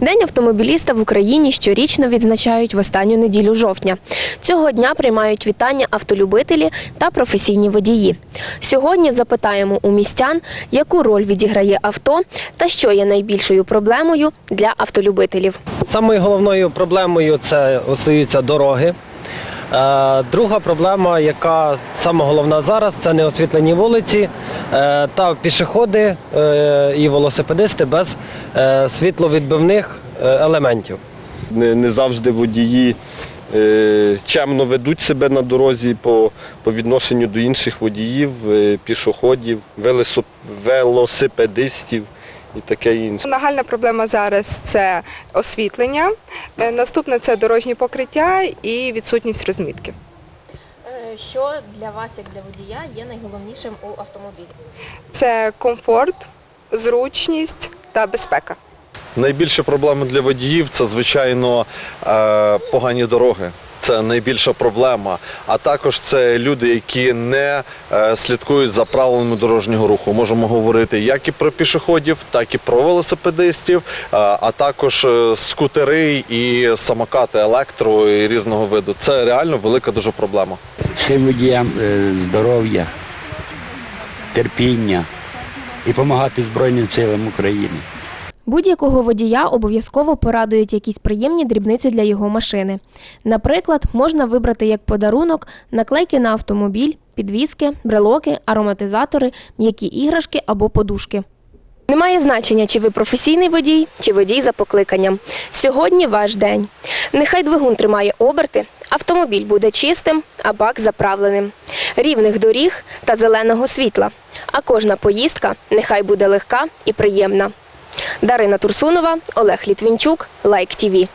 День автомобіліста в Україні щорічно відзначають в останню неділю жовтня. Цього дня приймають вітання автолюбителі та професійні водії. Сьогодні запитаємо у містян, яку роль відіграє авто та що є найбільшою проблемою для автолюбителів. Самою головною проблемою це остаються дороги. Е, Друга проблема, яка саме головна зараз, це неосвітлені вулиці е, та пішоходи е, і велосипедисти без світловідбивних елементів. Не, не завжди водії чемно ведуть себе на дорозі по, по відношенню до інших водіїв, пішоходів, велосипедистів і таке інше. Нагальна проблема зараз це освітлення. Е, Наступне це дорожнє покриття і відсутність розмітки. Е, Що для вас, як для водія, є найголовнішим у автомобілі? Це комфорт, зручність та безпека. Найбільша проблема для водіїв це, звичайно, е, погані дороги. Це найбільша проблема. А також це люди, які не е, слідкують за правилами дорожнього руху. Можемо говорити як і про пішоходів, так і про велосипедистів, е, а також е, скутери і самокати електро і різного виду. Це реально велика дуже проблема. всім водіям здоров'я, терпіння і допомагати Збройним силам України. Будь-якого водія обов'язково порадують якісь приємні дрібниці для його машини. Наприклад, можна вибрати як подарунок наклейки на автомобіль, підвіски, брелоки, ароматизатори, м'які іграшки або подушки. Немає значення, чи ви професійний водій, чи водій за покликанням. Сьогодні ваш день. Нехай двигун тримає оберти, автомобіль буде чистим, а бак заправленим, рівних доріг та зеленого світла. А кожна поїздка нехай буде легка і приємна. Дарина Турсунова, Олег Літвінчук, Лайк ТІВІ.